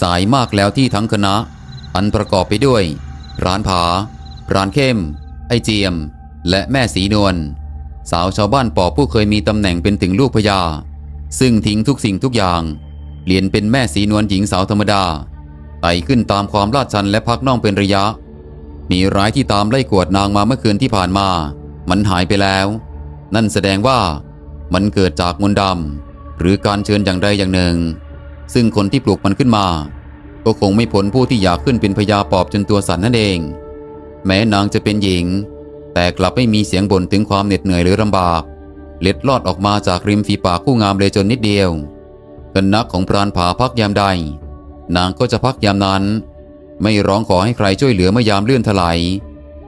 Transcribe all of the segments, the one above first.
สายมากแล้วที่ทั้งคณะ อันประกอบไปด้วย ร้านผา ร้านเข้ม ไอเจียม และแม่สีนวลสาวชาวบ้านปอบผู้เคยมีตำแหน่งเป็นถึงลูกพญาซึ่งทิ้งทุกสิ่งทุกอย่างเปลี่ยนเป็นแม่สีนวลหญิงสาวธรรมดาไต่ขึ้นตามความลาดชันและพักน่องเป็นระยะ มีร้ายที่ตามไล่กวดนางมาเมื่อคืนที่ผ่านมา มันหายไปแล้ว นั่นแสดงว่ามันเกิดจากมนต์ดำหรือการเชิญอย่างใดอย่างหนึ่ง ซึ่งคนที่ปลูกมันขึ้นมา ก็คงไม่พ้นผู้ที่อยากขึ้นเป็นพญาปอบจนตัวสั่นนั่นเอง แม้นางจะเป็นหญิง แต่กลับไม่มีเสียงบ่นถึงความเหน็ดเหนื่อยหรือลำบาก เล็ดลอดออกมาจากริมฝีปากผู้งามเลยจนนิดเดียวกันนักของพรานผาพักยามใด นางก็จะพักยามนั้น ไม่ร้องขอให้ใครช่วยเหลือเมื่อยามเลื่อนถลาย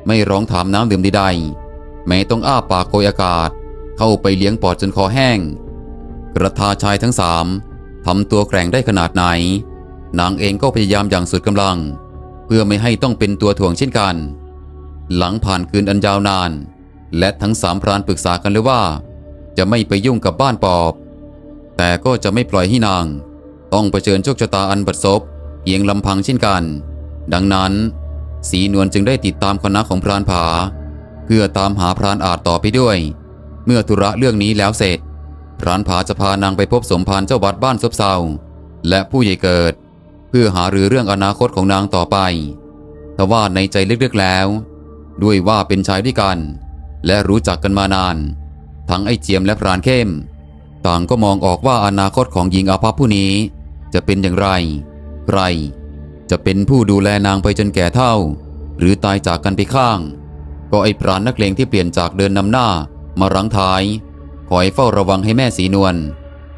ไม่ร้องถามน้ำดื่มใดๆแม้ต้องอ้าปากโกยอากาศ เข้าไปเลี้ยงปอดจนคอแห้งกระทาชายทั้งสาม ทำตัวแกร่งได้ขนาดไหน นางเองก็พยายามอย่างสุดกำลัง เพื่อไม่ให้ต้องเป็นตัวถ่วงเช่นกัน หลังผ่านคืนอันยาวนาน และทั้งสามพรานปรึกษากันเลยว่า จะไม่ไปยุ่งกับบ้านปอบ แต่ก็จะไม่ปล่อยให้นาง ต้องเผชิญโชคชะตาอันบัดซบเพียงลำพังเช่นกัน ดังนั้น สีนวลจึงได้ติดตามคณะของพรานผา เพื่อตามหาพรานอาจต่อไปด้วย เมื่อธุระเรื่องนี้แล้วเสร็จ พรานผาจะพานางไปพบสมภารเจ้าวัดบ้านซบเซาและผู้ใหญ่เกิด เพื่อหารือเรื่องอนาคตของนางต่อไปทว่าในใจลึกๆแล้ว ด้วยว่าเป็นชายด้วยกัน และรู้จักกันมานาน ทั้งไอ้เจียมและพรานเข้ม ต่างก็มองออกว่าอนาคตของหญิงอาภัพผู้นี้ จะเป็นอย่างไร ใคร จะเป็นผู้ดูแลนางไปจนแก่เท่า หรือตายจากกันไปข้าง ก็ไอ้พรานนักเลงที่เปลี่ยนจากเดินนำหน้ามารังท้าย คอยเฝ้าระวังให้แม่สีนวล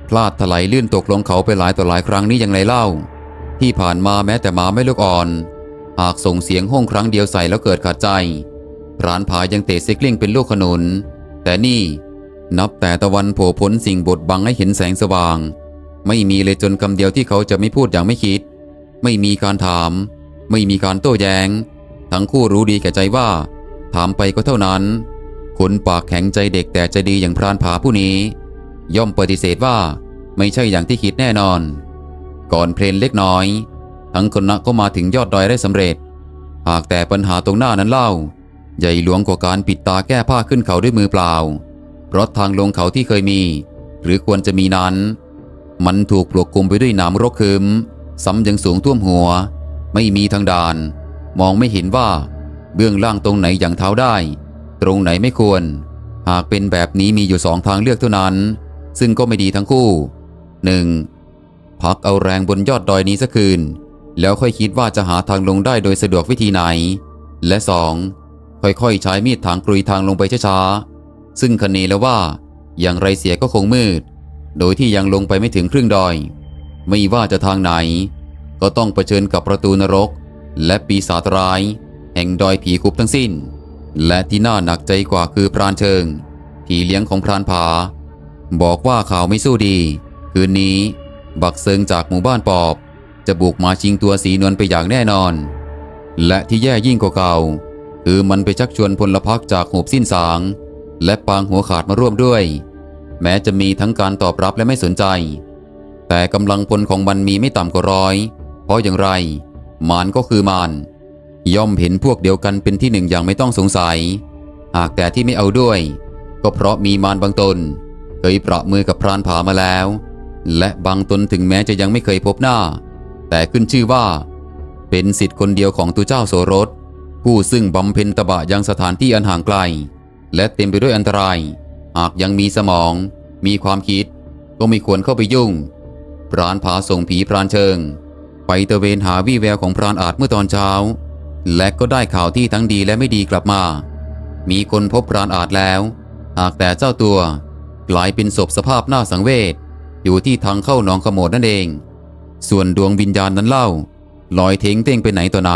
พลาดถลายลื่นตกลงเขาไปหลายต่อหลายครั้งนี้อย่างไรเล่า ที่ผ่านมาแม้แต่หมาไม่ลูกอ่อน หากส่งเสียงห้องครั้งเดียวใส่แล้วเกิดขาดใจพรานผายังเตะซิกลิงเป็นลูกขนุน แต่นี่นับแต่ตะวันโผล่พ้นสิ่งบดบังให้เห็นแสงสว่าง ไม่มีเลยจนคำเดียวที่เขาจะไม่พูดอย่างไม่คิด ไม่มีการถาม ไม่มีการโต้แย้ง ทั้งคู่รู้ดีแก่ใจว่า ถามไปก็เท่านั้น คนปากแข็งใจเด็กแต่ใจดีอย่างพรานผาผู้นี้ ย่อมปฏิเสธว่าไม่ใช่อย่างที่คิดแน่นอน ก่อนเพลนเล็กน้อย ทั้งคนนะก็มาถึงยอดดอยได้สำเร็จ หากแต่ปัญหาตรงหน้านั้นเล่า ใหญ่หลวงกว่าการปิดตาแก้ผ้าขึ้นเขาด้วยมือเปล่า เพราะทางลงเขาที่เคยมี หรือควรจะมีนั้น มันถูกปลวกคลุมไปด้วยหนามรกคึมซ้ำยังสูงท่วมหัว ไม่มีทางด่าน มองไม่เห็นว่าเบื้องล่างตรงไหนอย่างเท้าได้ ตรงไหนไม่ควร หากเป็นแบบนี้มีอยู่สองทางเลือกเท่านั้น ซึ่งก็ไม่ดีทั้งคู่ 1. พักเอาแรงบนยอดดอยนี้สักคืน แล้วค่อยคิดว่าจะหาทางลงได้โดยสะดวกวิธีไหน และ 2. ค่อยๆ ใช้มีดถางกรุยทางลงไปช้าๆ ซึ่งคะเนแล้วว่า อย่างไรเสียก็คงมืด โดยที่ยังลงไปไม่ถึงครึ่งดอย ไม่ว่าจะทางไหน ก็ต้องเผชิญกับประตูนรก และปีศาจร้าย แห่งดอยผีคุบทั้งสิ้น และที่น่าหนักใจกว่าคือพรานเชิงผีเลี้ยงของพรานผา บอกว่าข่าวไม่สู้ดี คืนนี้ บักเซิงจากหมู่บ้านปอบ จะบุกมาชิงตัวสีนวลไปอย่างแน่นอน และที่แย่ยิ่งกว่าเก่า คือมันไปชักชวนพลพักจากหูบสิ้นสาง และปางหัวขาดมาร่วมด้วย แม้จะมีทั้งการตอบรับและไม่สนใจ แต่กำลังพลของมันมีไม่ต่ำกว่าร้อย เพราะอย่างไร มารก็คือมาร ย่อมเห็นพวกเดียวกันเป็นที่หนึ่งอย่างไม่ต้องสงสัย หากแต่ที่ไม่เอาด้วย ก็เพราะมีมารบางตน เคยประมือกับพรานผามาแล้ว และบางตนถึงแม้จะยังไม่เคยพบหน้า แต่ขึ้นชื่อว่า เป็นสิทธิ์คนเดียวของตุเจ้าโสรส ผู้ซึ่งบำเพ็ญตบะยังสถานที่อันห่างไกล และเต็มไปด้วยอันตราย หากยังมีสมอง มีความคิด ก็ไม่ควรเข้าไปยุ่งพรานผาส่งผีพรานเชิง ไปตะเวนหาวี่แววของพรานอาจเมื่อตอนเช้า และก็ได้ข่าวที่ทั้งดีและไม่ดีกลับมา มีคนพบพรานอาจแล้ว หากแต่เจ้าตัวกลายเป็นศพสภาพหน้าสังเวชอยู่ที่ทางเข้าหนองขโมดนั่นเอง ส่วนดวงวิญญาณนั้นเล่า ลอยเทงเต้งไปไหนต่อไหน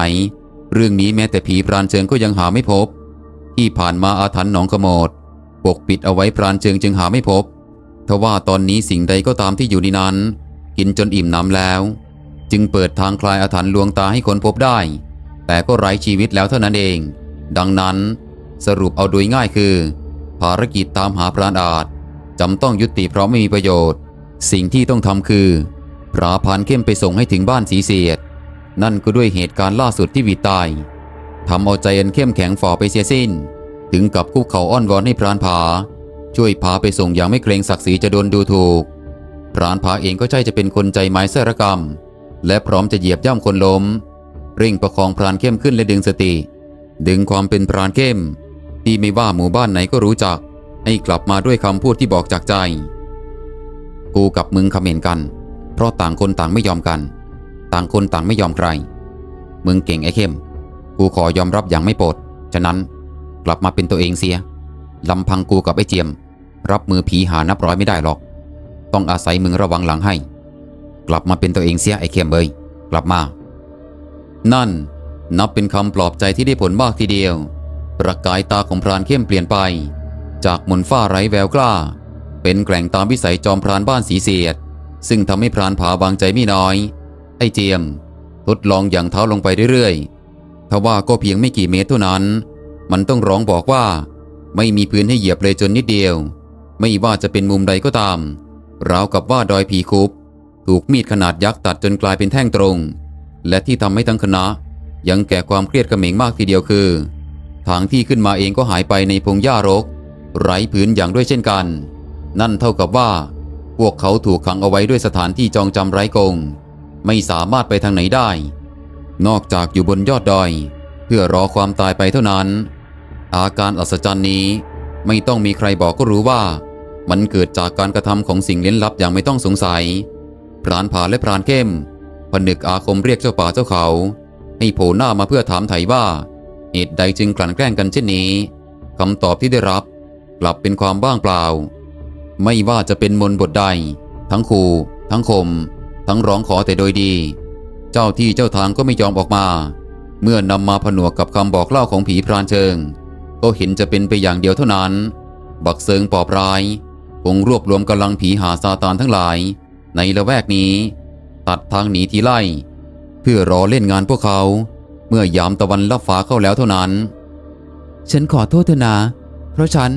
เรื่องนี้แม้แต่ผีพรานเชิงก็ยังหาไม่พบ ที่ผ่านมาอาถรรพ์หนองขโมดปกปิดเอาไว้พรานเชิงจึงหาไม่พบทว่าตอนนี้สิ่งใดก็ตามที่อยู่ในนั้น กินจนอิ่มหน้ำแล้ว จึงเปิดทางคลายอาถรรพ์ลวงตาให้คนพบได้ แต่ก็ไร้ชีวิตแล้วเท่านั้นเอง ดังนั้นสรุปเอาโดยง่ายคือ ภารกิจตามหาพรานอาจจำต้องยุติเพราะไม่มีประโยชน์ สิ่งที่ต้องทำคือพระพานเข้มไปส่งให้ถึงบ้านสีเสียด นั่นก็ด้วยเหตุการณ์ล่าสุดที่วีตายทำเอาใจอันเข้มแข็งฝ่อไปเสียสิ้น ถึงกับคุกเขาอ้อนวอนให้พรานผา ช่วยพาไปส่งอย่างไม่เกรงศักดิ์ศรีจะโดนดูถูกพรานผาเองก็ใช่จะเป็นคนใจไม้เสรกรรม และพร้อมจะเหยียบย่ำคนล้ม เร่งประคองพรานเข้มขึ้นและดึงสติ ดึงความเป็นพรานเข้ม ที่ไม่ว่าหมู่บ้านไหนก็รู้จัก ให้กลับมาด้วยคำพูดที่บอกจากใจ กูกับมึงคำเขมนกัน เพราะต่างคนต่างไม่ยอมกัน ต่างคนต่างไม่ยอมใคร มึงเก่งไอ้เข้ม กูขอยอมรับอย่างไม่โปรดฉะนั้นกลับมาเป็นตัวเองเสียลำพังกูกับไอ้เจียม รับมือผีหานับร้อยไม่ได้หรอก ต้องอาศัยมึงระวังหลังให้ กลับมาเป็นตัวเองเสียไอ้เข้มเบยกลับมา นั่น นับเป็นคำปลอบใจที่ได้ผลมากทีเดียวประกายตาของพรานเข้มเปลี่ยนไป จากหมนฝ้าไร้แววกล้า เป็นแกร่งตามวิสัยจอมพรานบ้านสีเสียด ซึ่งทำให้พรานผาวางใจไม่น้อย ไอ้เจียม ทดลองอย่างเท้าลงไปเรื่อยๆทว่าก็เพียงไม่กี่เมตรเท่านั้น มันต้องร้องบอกว่า ไม่มีพื้นให้เหยียบเลยจนนิดเดียว ไม่ว่าจะเป็นมุมใดก็ตามราวกับว่าดอยผีคุบ ถูกมีดขนาดยักษ์ตัดจนกลายเป็นแท่งตรง และที่ทำให้ทั้งคณะ ยังแก่ความเครียดกระเหม่งมากทีเดียวคือ ทางที่ขึ้นมาเองก็หายไปในพงหญ้ารก ไร้ผืนอย่างด้วยเช่นกัน นั่นเท่ากับว่า พวกเขาถูกขังเอาไว้ด้วยสถานที่จองจำไร้กง ไม่สามารถไปทางไหนได้ นอกจากอยู่บนยอดดอย เพื่อรอความตายไปเท่านั้น อาการอัศจรรย์นี้ ไม่ต้องมีใครบอกก็รู้ว่า มันเกิดจากการกระทำของสิ่งเล้นลับอย่างไม่ต้องสงสัยพรานผาและพรานเข้ม นึกอาคมเรียกเจ้าป่าเจ้าเขา ให้โผล่หน้ามาเพื่อถามไถ่ว่า เหตุใดจึงกลั่นแกล้งกันเช่นนี้คำตอบที่ได้รับ กลับเป็นความบ้างเปล่า ไม่ว่าจะเป็นมนบทใด ทั้งขู่ทั้งคม ทั้งร้องขอแต่โดยดี เจ้าที่เจ้าทางก็ไม่ยอมออกมา เมื่อนำมาผนวกกับคำบอกเล่าของผีพรานเชิง ก็เห็นจะเป็นไปอย่างเดียวเท่านั้น บักเซิงปอบร้ายคงรวบรวมกำลังผีหาซาตานทั้งหลาย ในละแวกนี้ ตัดทางหนีทีไล่ เพื่อรอเล่นงานพวกเขา เมื่อยามตะวันลับฟ้าเข้าแล้วเท่านั้น ฉันขอโทษเถอนะเพราะฉัน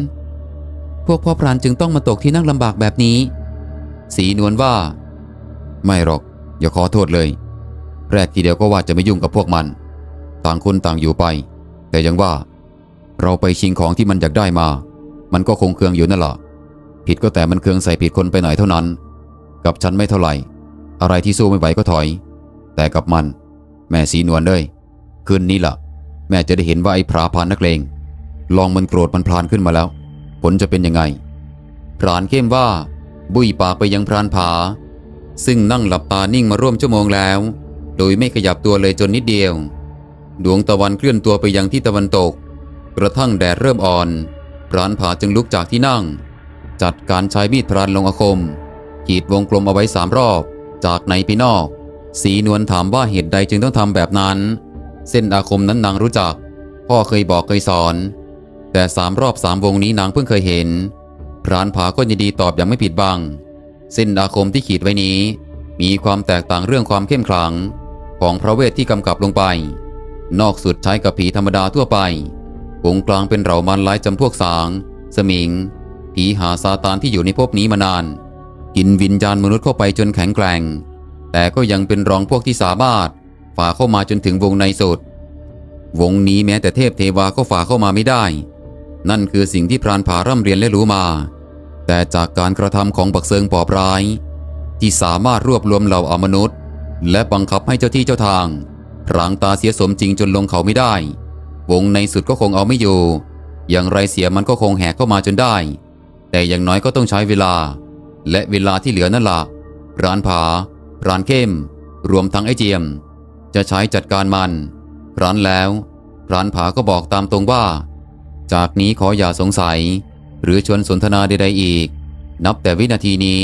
พวกพ่อพรานจึงต้องมาตกที่นั่งลำบากแบบนี้ สีนวลว่า ไม่หรอก อย่าขอโทษเลย แรกทีเดียวก็ว่าจะไม่ยุ่งกับพวกมัน ต่างคนต่างอยู่ไป แต่ยังว่า เราไปชิงของที่มันอยากได้มา มันก็คงเคืองอยู่นั่นแหละผิดก็แต่มันเคืองใส่ผิดคนไปหน่อยเท่านั้น กับฉันไม่เท่าไหร่ อะไรที่สู้ไม่ไหวก็ถอย แต่กับมัน แม่สีนวลเลยคืนนี้ล่ะ แม่จะได้เห็นว่าไอ้พราพานนักเลง ลองมันโกรธมันพลานขึ้นมาแล้ว ผลจะเป็นยังไง พรานเข้มว่า บุยปากไปยังพรานผา ซึ่งนั่งหลับตานิ่งมาร่วมชั่วโมงแล้ว โดยไม่ขยับตัวเลยจนนิดเดียว ดวงตะวันเคลื่อนตัวไปยังที่ตะวันตก กระทั่งแดดเริ่มอ่อน พรานผาจึงลุกจากที่นั่ง จัดการใช้มีดพรานลงอาคมขีดวงกลมเอาไว้สามรอบ จากในไปนอก สีนวลถามว่าเหตุใดจึงต้องทำแบบนั้น เส้นอาคมนั้นนางรู้จัก พ่อเคยบอกเคยสอน แต่สามรอบสามวงนี้นางเพิ่งเคยเห็นพรานผาก็ยินดีตอบอย่างไม่ผิดบัง เส้นอาคมที่ขีดไว้นี้ มีความแตกต่างเรื่องความเข้มขลัง ของพระเวทที่กำกับลงไป นอกสุดใช้กับผีธรรมดาทั่วไปวงกลางเป็นเหล่ามันหลายจำพวกสาง สมิง ผีหาซาตานที่อยู่ในภพนี้มานาน กินวิญญาณมนุษย์เข้าไปจนแข็งแกร่ง แต่ก็ยังเป็นรองพวกที่สามารถฝ่าเข้ามาจนถึงวงในสุด วงนี้แม้แต่เทพเทวาก็ฝ่าเข้ามาไม่ได้ นั่นคือสิ่งที่พรานผาร่ำเรียนและรู้มา แต่จากการกระทำของบักเซิงปอบร้าย ที่สามารถรวบรวมเหล่าอมนุษย์ และบังคับให้เจ้าที่เจ้าทางพรางตาเสียสมจริงจนลงเขาไม่ได้ วงในสุดก็คงเอาไม่อยู่ อย่างไรเสียมันก็คงแหกเข้ามาจนได้ แต่อย่างน้อยก็ต้องใช้เวลา และเวลาที่เหลือนั่นละร้านผา ร้านเข้ม รวมทั้งไอ้เจียม จะใช้จัดการมันรั้นแล้ว ร้านผาก็บอกตามตรงว่า จากนี้ขออย่าสงสัย หรือชวนสนทนาใดๆอีก นับแต่วินาทีนี้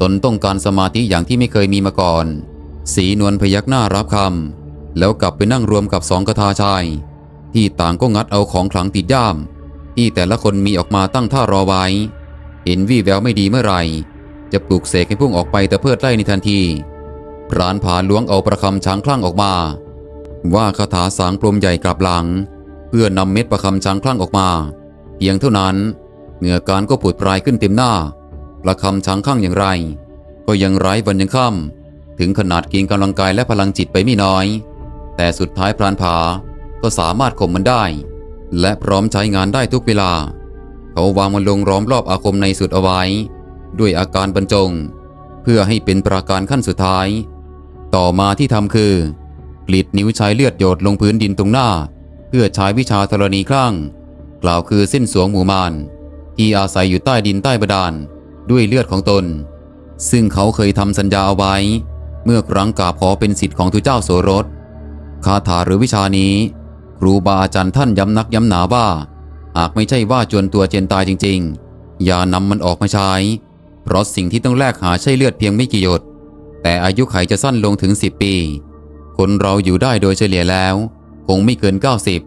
ตนต้องการสมาธิอย่างที่ไม่เคยมีมาก่อน สีนวลพยักหน้ารับคำแล้วกลับไปนั่งรวมกับสองกทาชาย ที่ต่างก็งัดเอาของขลังติดย่าม ที่แต่ละคนมีออกมาตั้งท่ารอไว้ ห็นวี่แววไม่ดีเมื่อไหร่ จะปลุกเสกให้พุ่งออกไปแต่เพิดไล่ในทันทีพรานผาล้วงเอาประคำช้างคลั่งออกมา ว่าคาถาสางปลมใหญ่กลับหลัง เพื่อนำเม็ดประคำช้างคลั่งออกมา เพียงเท่านั้นเหงื่อการก็ผุดปลายขึ้นเต็มหน้า ประคำช้างคลั่งอย่างไร ก็ยังไร้วันยังค่ำถึงขนาดกินกำลังกายและพลังจิตไปไม่น้อย แต่สุดท้ายพรานผาก็สามารถข่มมันได้ และพร้อมใช้งานได้ทุกเวลา เขาวางมันลงล้อมรอบอาคมในสุดเอาไว้ ด้วยอาการบรรจง เพื่อให้เป็นประการขั้นสุดท้าย ต่อมาที่ทำคือกรีดนิ้วใช้เลือดหยดลงพื้นดินตรงหน้า เพื่อใช้วิชาธรณีคลั่ง กล่าวคือเส้นสวงหมู่มานที่อาศัยอยู่ใต้ดินใต้บาดาลด้วยเลือดของตน ซึ่งเขาเคยทำสัญญาเอาไว้ เมื่อครั้งกราบขอเป็นสิทธิ์ของทุเจ้าโสรสคาถาหรือวิชานี้ ครูบาอาจารย์ท่านย้ำนักย้ำหนาว่า หากไม่ใช่ว่าจวนตัวเจนตายจริง ๆ อย่านำมันออกมาใช้ เพราะสิ่งที่ต้องแลกหาใช่เลือดเพียงไม่กี่หยด แต่อายุไขจะสั้นลงถึง 10 ปี คนเราอยู่ได้โดยเฉลี่ยแล้ว คงไม่เกิน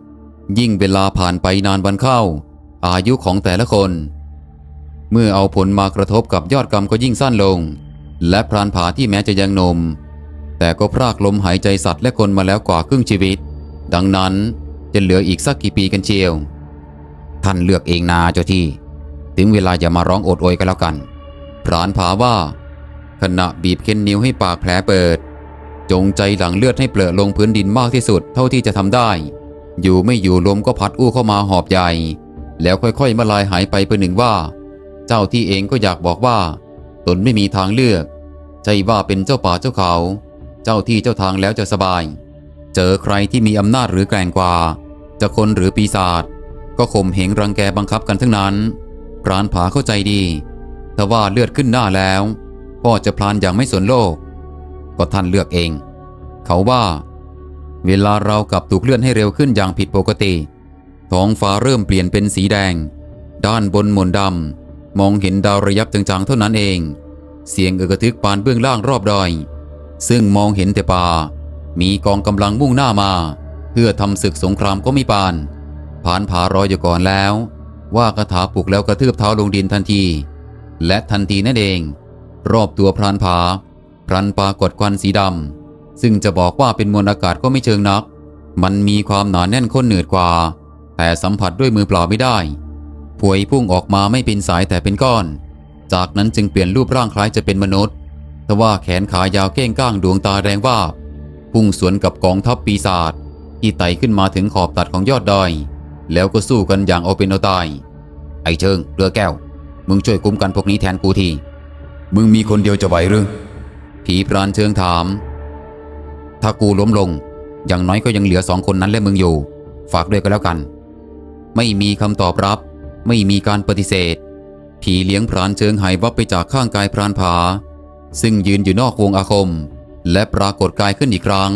90 ยิ่งเวลาผ่านไปนานวันเข้า อายุของแต่ละคน เมื่อเอาผลมากระทบกับยอดกรรมก็ยิ่งสั้นลง และพรานผาที่แม้จะยังนม แต่ก็พรากลมหายใจสัตว์และคนมาแล้วกว่าครึ่งชีวิต ดังนั้นจะเหลืออีกสักกี่ปีกันเชียว ท่านเลือกเองนาเจ้าที่ ถึงเวลาอย่ามาร้องโอดโอยกันแล้วกันพรานผาว่าขณะบีบเค้นนิ้วให้ปากแผลเปิด จงใจหลังเลือดให้เปลือลงพื้นดินมากที่สุดเท่าที่จะทำได้ อยู่ไม่อยู่ลมก็พัดอู้เข้ามาหอบใหญ่ แล้วค่อยๆมาลายหายไปเป็นหนึ่งว่า เจ้าที่เองก็อยากบอกว่า ตนไม่มีทางเลือก ใจว่าเป็นเจ้าป่าเจ้าเขา เจ้าที่เจ้าทางแล้วจะสบาย เจอใครที่มีอำนาจหรือแกร่งกว่า จะคนหรือปีศาจ ก็ข่มเหงรังแกบังคับกันทั้งนั้นพรานผาเข้าใจดีแต่ว่าเลือดขึ้นหน้าแล้วก็จะพลานอย่างไม่สนโลก ก็ท่านเลือกเอง เขาว่า เวลาเรากลับถูกเลื่อนให้เร็วขึ้นอย่างผิดปกติ ท้องฟ้าเริ่มเปลี่ยนเป็นสีแดง ด้านบนหมนดำมองเห็นดาวระยับจางๆเท่านั้นเอง เสียงเอกทึกปานเบื้องล่างรอบดอย ซึ่งมองเห็นแต่ป่า มีกองกำลังมุ่งหน้ามา เพื่อทำศึกสงครามก็ไม่ปาน ผ่านผารออยู่ก่อนแล้ว ว่าคาถาปลุกแล้วกระทืบเท้าลงดินทันที และทันทีนั่นเอง รอบตัวพรานผา พรันปรากฏควันสีดำซึ่งจะบอกว่าเป็นมวลอากาศก็ไม่เชิงนัก มันมีความหนาแน่นข้นเหนืดกว่า แต่สัมผัสด้วยมือเปล่าไม่ได้พวยพุ่งออกมาไม่เป็นสายแต่เป็นก้อน จากนั้นจึงเปลี่ยนรูปร่างคล้ายจะเป็นมนุษย์แต่ว่าแขนขายาวเก้งก้างดวงตาแดงวาบพุ่งสวนกับกองทัพปีศาจที่ไต่ขึ้นมาถึงขอบตัดของยอดดอย แล้วก็สู้กันอย่างเอาเป็นเอาตาย ไอ้เชิงเรือแก้ว มึงช่วยคุ้มกันพวกนี้แทนกูที มึงมีคนเดียวจะไหวหรือ ผีพรานเชิงถาม ถ้ากูล้มลง อย่างน้อยก็ยังเหลือสองคนนั้นและมึงอยู่ ฝากด้วยก็แล้วกัน ไม่มีคำตอบรับ ไม่มีการปฏิเสธ ผีเลี้ยงพรานเชิงหายวับไปจากข้างกายพรานผา ซึ่งยืนอยู่นอกวงอาคม และปรากฏกายขึ้นอีกครั้ง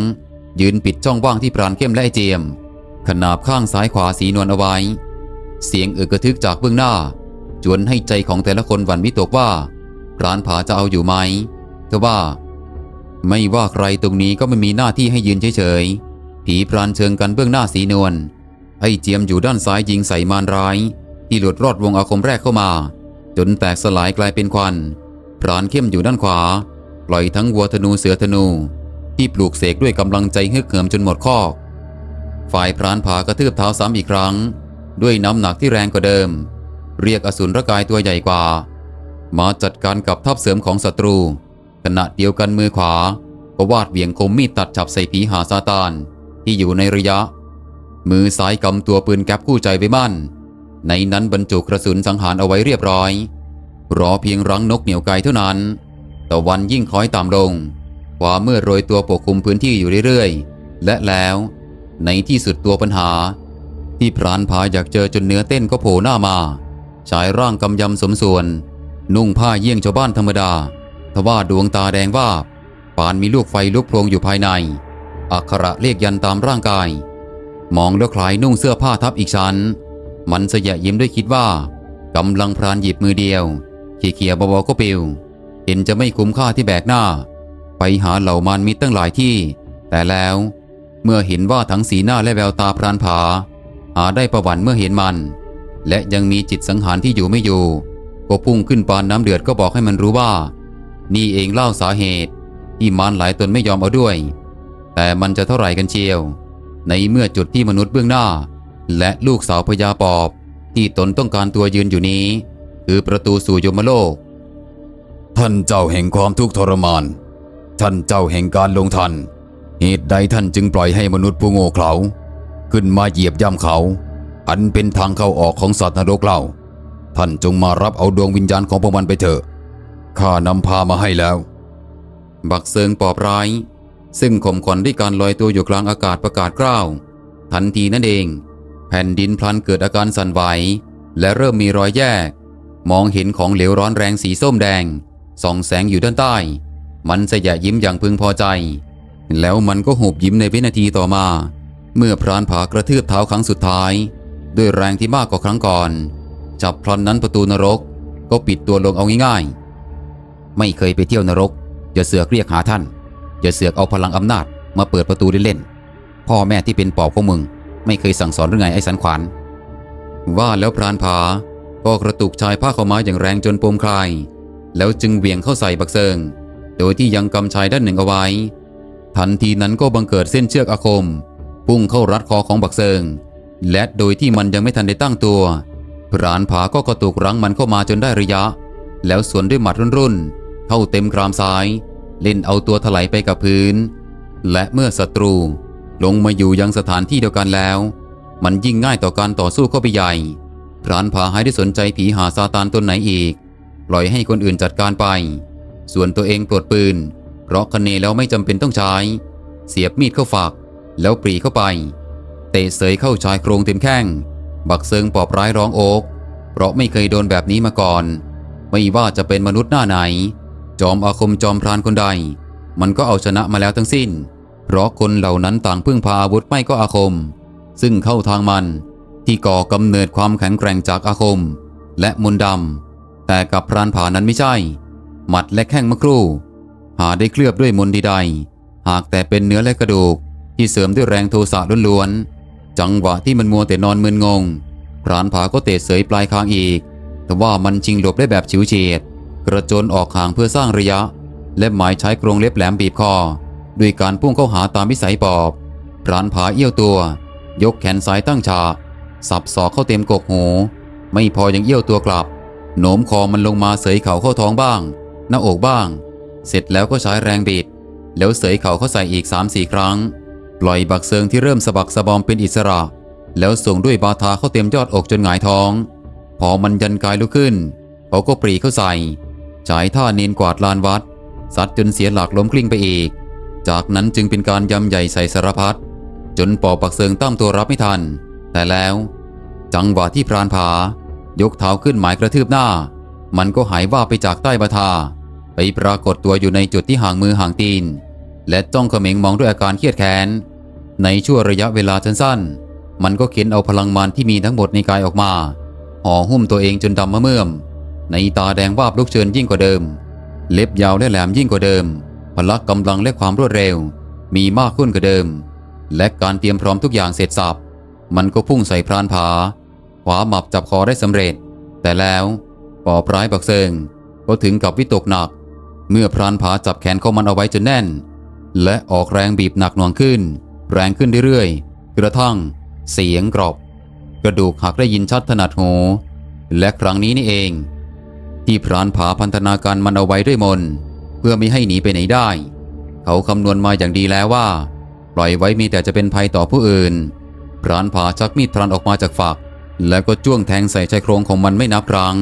ยืนปิดช่องว่างที่พรานเข้มและไอเจียม ขนาบข้างซ้ายขวาสีนวลเอาไว้ เสียงอึกกระทึกจากเบื้องหน้า จวนให้ใจของแต่ละคนหวั่นวิตกว่าพรานผาจะเอาอยู่ไหมทว่า ไม่ว่าใครตรงนี้ก็ไม่มีหน้าที่ให้ยืนเฉยๆ ผีพรานเชิงกันเบื้องหน้าสีนวลไอ้เจียมอยู่ด้านซ้ายยิงใส่มารร้าย ที่หลุดรอดวงอาคมแรกเข้ามา จนแตกสลายกลายเป็นควันพรานเข้มอยู่ด้านขวา ปล่อยทั้งวัวธนูเสือธนู ที่ปลูกเสกด้วยกำลังใจเฮึกเหิมจนหมดคอก ฝ่ายพรานผากระทืบเท้าซ้ำอีกครั้ง ด้วยน้ำหนักที่แรงกว่าเดิม เรียกอสูรกายตัวใหญ่กว่า มาจัดการกับทัพเสริมของศัตรู ขณะเดียวกันมือขวาก็วาดเหวี่ยงคมมีดตัดฉับใส่ผีหาซาตาน ที่อยู่ในระยะ มือซ้ายกำตัวปืนแก๊ปคู่ใจไว้มั่นในนั้นบรรจุกระสุนสังหารเอาไว้เรียบร้อย รอเพียงรังนกเหนียวไกเท่านั้นตะวันยิ่งคล้อยต่ำลงความเมืดโรยตัวปกคลุมพื้นที่อยู่เรื่อยๆ และแล้ว ในที่สุดตัวปัญหา ที่พรานพาอยากเจอจนเนื้อเต้นก็โผล่หน้ามาชายร่างกำยำสมส่วน นุ่งผ้าเยี่ยงชาวบ้านธรรมดาทว่าดวงตาแดงวาบปานมีลูกไฟลุกโพลงอยู่ภายใน อักขระเลขยันตามร่างกาย มองแล้วคล้ายนุ่งเสื้อผ้าทับอีกชั้น มันเสยะยิ้มด้วยคิดว่ากำลังพรานหยิบมือเดียวเขี่ยๆเบาๆก็ปิวเห็นจะไม่คุ้มค่าที่แบกหน้า ไปหาเหล่ามารมิตรตั้งหลายที่ แต่แล้ว เมื่อเห็นว่าทั้งสีหน้าและแววตาพรานผา หาได้ประวันเมื่อเห็นมัน และยังมีจิตสังหารที่อยู่ไม่อยู่ ก็พุ่งขึ้นปานน้ำเดือดก็บอกให้มันรู้ว่า นี่เองเล่าสาเหตุ ที่มารหลายตนไม่ยอมเอาด้วย แต่มันจะเท่าไหร่กันเชียว ในเมื่อจุดที่มนุษย์เบื้องหน้า และลูกสาวพญาปอบ ที่ตนต้องการตัวยืนอยู่นี้ คือประตูสู่ยมโลก ท่านเจ้าแห่งความทุกข์ทรมาน ท่านเจ้าแห่งการลงทัน เหตุใดท่านจึงปล่อยให้มนุษย์ผู้โง่เขลาขึ้นมาเหยียบย่ำเขา อันเป็นทางเข้าออกของสัตว์นรกเล่า ท่านจงมารับเอาดวงวิญญาณของพวกมันไปเถอะ ข้านำพามาให้แล้ว บักเซิงปอบร้าย ซึ่งข่มขวัญด้วยการลอยตัวอยู่กลางอากาศประกาศกล้าว ทันทีนั่นเอง แผ่นดินพลันเกิดอาการสั่นไหว และเริ่มมีรอยแยก มองเห็นของเหลวร้อนแรงสีส้มแดง ส่องแสงอยู่ด้านใต้ มันสยะยิ้มอย่างพึงพอใจ แล้วมันก็หุบยิ้มในวินาทีต่อมา เมื่อพรานผากระทืบเท้าครั้งสุดท้าย ด้วยแรงที่มากกว่าครั้งก่อน จับพลันนั้นประตูนรก ก็ปิดตัวลงเอาง่ายๆ ไม่เคยไปเที่ยวนรกอย่าเสือกเรียกหาท่านอย่าเสือกเอาพลังอำนาจมาเปิดประตูเล่นๆพ่อแม่ที่เป็นปอบของมึง ไม่เคยสั่งสอนหรือไงไอ้สันขวานว่าแล้วพรานผาก็กระตุกชายผ้าขาวม้าอย่างแรงจนปมคลาย แล้วจึงเหวี่ยงเข้าใส่บักเซิง โดยที่ยังกำชายด้านหนึ่งเอาไว้ ทันทีนั้นก็บังเกิดเส้นเชือกอาคม พุ่งเข้ารัดคอของบักเซิง และโดยที่มันยังไม่ทันได้ตั้งตัวพรานผาก็กระตุกรั้งมันเข้ามาจนได้ระยะ แล้วสวนด้วยหมัดรุ่นๆ เข้าเต็มกรามซ้าย เล่นเอาตัวถลายไปกับพื้น และเมื่อศัตรู ลงมาอยู่ยังสถานที่เดียวกันแล้ว มันยิ่งง่ายต่อการต่อสู้เข้าไปใหญ่พรานผาหายได้สนใจผีหาซาตานตนไหนอีก ปล่อยให้คนอื่นจัดการไป ส่วนตัวเองปลดปืน เพราะคะเนแล้วไม่จำเป็นต้องใช้ เสียบมีดเข้าฝักแล้วปรีเข้าไป เตะเสยเข้าชายโครงเต็มแข้ง บักเซิงปอบร้ายร้องโอกเพราะไม่เคยโดนแบบนี้มาก่อน ไม่ว่าจะเป็นมนุษย์หน้าไหน จอมอาคมจอมพรานคนใด มันก็เอาชนะมาแล้วทั้งสิ้น เพราะคนเหล่านั้นต่างพึ่งพาอาวุธไม่ก็อาคม ซึ่งเข้าทางมันที่ก่อกำเนิดความแข็งแกร่งจากอาคม และมนดำแต่กับพรานผานั้นไม่ใช่ หมัดและแข้งมะครู่ หาได้เคลือบด้วยมนต์ใด หากแต่เป็นเนื้อและกระดูกที่เสริมด้วยแรงโทสะล้วนๆ จังหวะที่มันมัวแต่นอนมึนงงพรานผาก็เตะเสยปลายคางอีก แต่ว่ามันชิงหลบได้แบบฉิวเฉียด กระโจนออกห่างเพื่อสร้างระยะ และหมายใช้กรงเล็บแหลมบีบคอ ด้วยการพุ่งเข้าหาตามวิสัยปอบพรานผาเอี้ยวตัว ยกแขนซ้ายตั้งฉากสับศอกเข้าเต็มกกหู ไม่พอยังเอี้ยวตัวกลับ โหนมคอมันลงมาเสยเข่าเข้าท้องบ้าง หน้าอกบ้าง เสร็จแล้วก็ใช้แรงบิดแล้วเสยเข่าเข้าใส่อีก 3-4 ครั้ง ปล่อยบักเซิงที่เริ่มสะบักสะบอมเป็นอิสระ แล้วส่งด้วยบาทาเข้าเต็มยอดอกจนหงายท้อง พอมันยันกายลุกขึ้น เขาก็ปรีเข้าใส่ฉายท่าเนียนกวาดลานวัดซัดจนเสียหลักล้มกลิ้งไปอีก จากนั้นจึงเป็นการยำใหญ่ใส่สารพัดจนปอบปักเซิงตั้งตัวรับไม่ทัน แต่แล้ว จังหวะที่พรานผายกเท้าขึ้นหมายกระทืบหน้า มันก็หายว่าไปจากใต้บาทา ไปปรากฏตัวอยู่ในจุดที่ห่างมือห่างตีน และจ้องเขม็งมองด้วยอาการเครียดแค้น ในช่วงระยะเวลาสั้นๆ มันก็เข็นเอาพลังมารที่มีทั้งหมดในกายออกมาห่อหุ้มตัวเองจนดำมะเมื่อม ในตาแดงวาบลุกเชิญยิ่งกว่าเดิม เล็บยาวและแหลมยิ่งกว่าเดิม พละกำลังและความรวดเร็ว มีมากขึ้นกว่าเดิม และการเตรียมพร้อมทุกอย่างเสร็จสับมันก็พุ่งใส่พรานผาขวาหมับจับคอได้สำเร็จ แต่แล้วปอบร้ายบักเซิงก็ถึงกับวิตกหนัก เมื่อพรานผาจับแขนของมันเอาไว้จนแน่น และออกแรงบีบหนักหน่วงขึ้น แรงขึ้นเรื่อยๆ กระทั่ง เสียงกรอบ กระดูกหักได้ยินชัดถนัดหู และครั้งนี้นี่เอง ที่พรานผาพันธนาการมันเอาไว้ด้วยมน เพื่อไม่ให้หนีไปไหนได้ เขาคำนวณมาอย่างดีแล้วว่า ปล่อยไว้มีแต่จะเป็นภัยต่อผู้อื่น พรานผาชักมีดพลันออกมาจากฝัก แล้วก็จ้วงแทงใส่ชายโครงของมันไม่นับครั้ง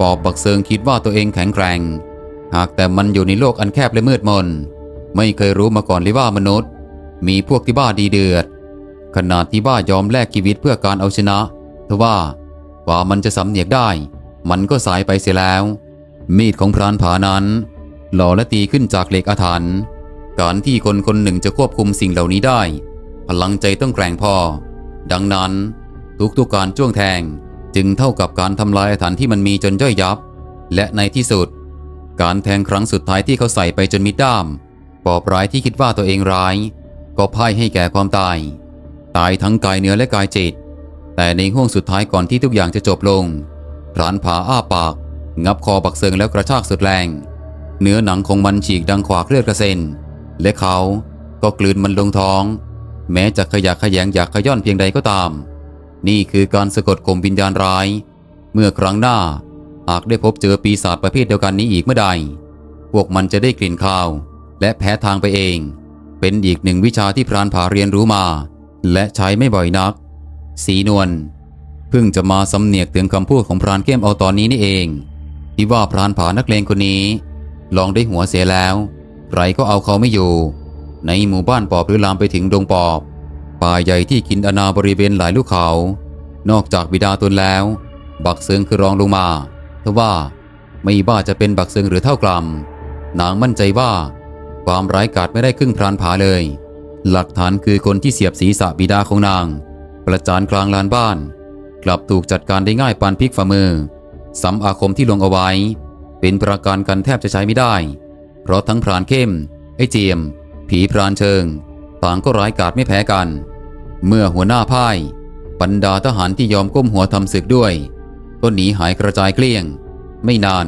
ปอบบักเซิงคิดว่าตัวเองแข็งแกร่ง หากแต่มันอยู่ในโลกอันแคบและมืดมน ไม่เคยรู้มาก่อนเลยว่ามนุษย์ มีพวกที่บ้าดีเดือด ขนาดที่บ้ายอมแลกชีวิตเพื่อการเอาชนะทว่ากว่ามันจะสำเนียกได้ มันก็สายไปเสียแล้ว มีดของพรานผานั้น หล่อและตีขึ้นจากเหล็กอาถรรพ์การที่คนคนหนึ่งจะควบคุมสิ่งเหล่านี้ได้ พลังใจต้องแกร่งพอ ดังนั้น ทุกๆการจ้วงแทงจึงเท่ากับการทำลายอาถรรพ์ที่มันมีจนย่อยยับ และในที่สุด การแทงครั้งสุดท้ายที่เขาใส่ไปจนมิดด้าม ปอบร้ายที่คิดว่าตัวเองร้าย ก็พ่ายให้แก่ความตาย ตายทั้งกายเนื้อและกายจิต แต่ในห่วงสุดท้ายก่อนที่ทุกอย่างจะจบลงพรานผาอ้าปาก งับคอบักเซิงแล้วกระชากสุดแรง เนื้อหนังของมันฉีกดังขวากเลือดกระเซ็น และเขาก็กลืนมันลงท้อง แม้จะขยักขยงอยากขย้อนเพียงใดก็ตาม นี่คือการสะกดข่มวิญญาณร้าย เมื่อครั้งหน้า หากได้พบเจอปีศาจประเภทเดียวกันนี้อีกเมื่อใด พวกมันจะได้กลิ่นคาว และแพ้ทางไปเอง เป็นอีกหนึ่งวิชาที่พรานผาเรียนรู้มา และใช้ไม่บ่อยนัก สีนวลเพิ่งจะมาสำเนียกถึงคำพูดของพรานเข้มเอาตอนนี้นี่เอง ที่ว่าพรานผานักเลงคนนี้ ลองได้หัวเสียแล้วใครก็เอาเขาไม่อยู่ ในหมู่บ้านปอบหรือลามไปถึงดงปอบป่าใหญ่ที่กินอนาบริเวณหลายลูกเขา นอกจากบิดาตนแล้ว บักเซิงคือรองลงมา ทว่าไม่ว่าจะเป็นบักเซิงหรือเท่ากลำนางมั่นใจว่า ความร้ายกาจไม่ได้ครึ่งพรานผาเลย หลักฐานคือคนที่เสียบศีรษะบิดาของนาง ประจานกลางลานบ้าน กลับถูกจัดการได้ง่ายปานพลิกฝ่ามือสำอาคมที่ลงเอาไว้ เป็นประการกันแทบจะใช้ไม่ได้ เพราะทั้งพรานเข้ม ไอ้เจียม ผีพรานเชิง ต่างก็ร้ายกาจไม่แพ้กัน เมื่อหัวหน้าพ่ายบรรดาทหารที่ยอมก้มหัวทำศึกด้วย ก็หนีหายกระจายเกลี้ยง ไม่นาน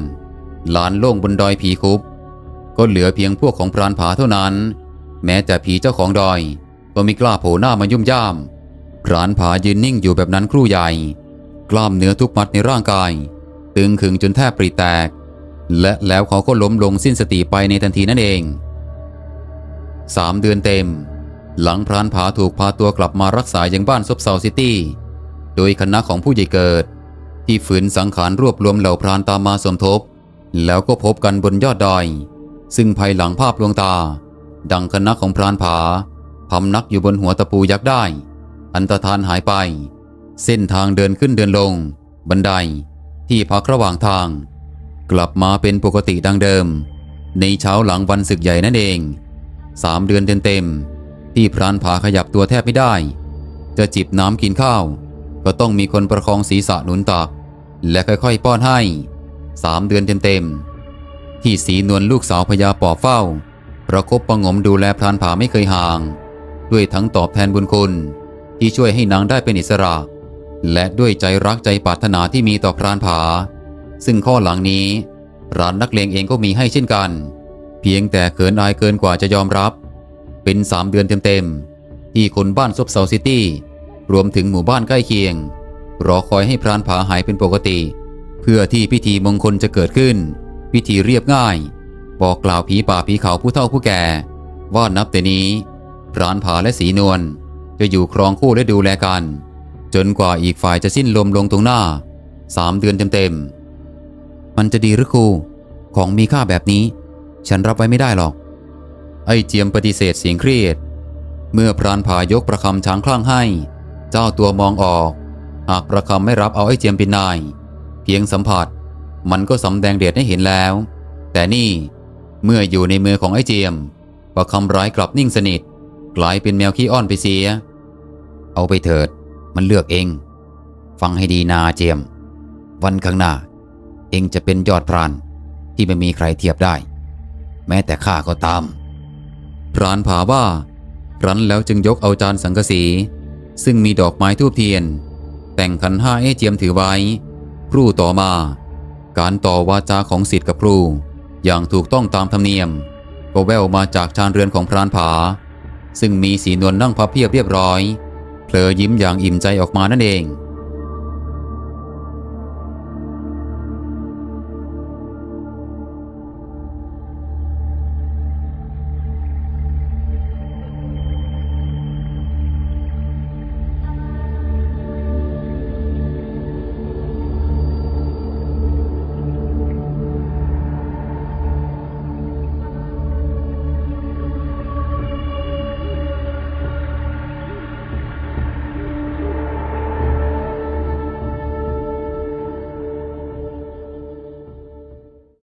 หลานโล่งบนดอยผีคุบ ก็เหลือเพียงพวกของพรานผาเท่านั้น แม้แต่ผีเจ้าของดอย ก็ไม่กล้าโผล่หน้ามายุ่มย่ามพรานผายืนนิ่งอยู่แบบนั้นครู่ใหญ่ กล้ามเนื้อทุกมัดในร่างกาย ตึงขึงจนแทบปริแตก และแล้วเขาก็ล้มลงสิ้นสติไปในทันทีนั่นเองสามเดือนเต็ม หลังพรานผาถูกพาตัวกลับมารักษายังบ้านซบเซาซิตี้ โดยคณะของผู้ใหญ่เกิด ที่ฝืนสังขารรวบรวมเหล่าพรานตามมาสมทบ แล้วก็พบกันบนยอดดอย ซึ่งภายหลังภาพลวงตา ดังคณะของพรานผาพำนักอยู่บนหัวตะปูยักษ์ได้ อันตรธานหายไป เส้นทางเดินขึ้นเดินลง บันได ที่พักระหว่างทาง กลับมาเป็นปกติดังเดิม ในเช้าหลังวันศึกใหญ่นั่นเองสามเดือนเต็มๆที่พรานผาขยับตัวแทบไม่ได้ จะจิบน้ำกินข้าว ก็ต้องมีคนประคองศีรษะหนุนตัก และค่อยๆ ป้อนให้สามเดือนเต็มๆ ที่สีนวลลูกสาวพญาปอบเฝ้า ประคบประงมดูแลพรานผาไม่เคยห่าง ด้วยทั้งตอบแทนบุญคุณที่ช่วยให้นางได้เป็นอิสระ และด้วยใจรักใจปรารถนาที่มีต่อพรานผา ซึ่งข้อหลังนี้รานนักเลงเองก็มีให้เช่นกัน เพียงแต่เขินอายเกินกว่าจะยอมรับ เป็นสามเดือนเต็มๆ ที่คนบ้านซบเซาซิตี้ รวมถึงหมู่บ้านใกล้เคียง รอคอยให้พรานผาหายเป็นปกติ เพื่อที่พิธีมงคลจะเกิดขึ้น พิธีเรียบง่าย บอกกล่าวผีป่าผีเขาผู้เฒ่าผู้แก่ ว่านับแต่นี้พรานผาและสีนวลจะอยู่ครองคู่และดูแลกัน จนกว่าอีกฝ่ายจะสิ้นลมลงตรงหน้าสามเดือนเต็มๆมันจะดีหรือครูของมีค่าแบบนี้ ฉันรับไว้ไม่ได้หรอก ไอ้เจียมปฏิเสธเสียงเครียด เมื่อพรานผายกประคำช้างคลั่งให้ เจ้าตัวมองออก หากประคำไม่รับเอาไอ้เจียมป็นนาย เพียงสัมผัส มันก็สำแดงเดชให้เห็นแล้ว แต่นี่เมื่ออยู่ในมือของไอ้เจียม ประคำร้ายกลับนิ่งสนิท กลายเป็นแมวขี้อ้อนไปเสีย เอาไปเถิด มันเลือกเอง ฟังให้ดีนาเจียม วันข้างหน้า เองจะเป็นยอดพรานที่ไม่มีใครเทียบได้ แม้แต่ข้าก็ตาม พรานผาว่ารันแล้วจึงยกเอาจานสังกสี ซึ่งมีดอกไม้ทูบเทียน แต่งขันห้าเอเจียมถือไว้ ครูต่อมา การต่อวาจาของสิทธิ์กับครู อย่างถูกต้องตามธรรมเนียม ก็แววมาจากชานเรือนของพรานผา ซึ่งมีสีนวลนั่งพับเพียบเรียบร้อยเพลอยิ้มอย่างอิ่มใจออกมานั่นเอง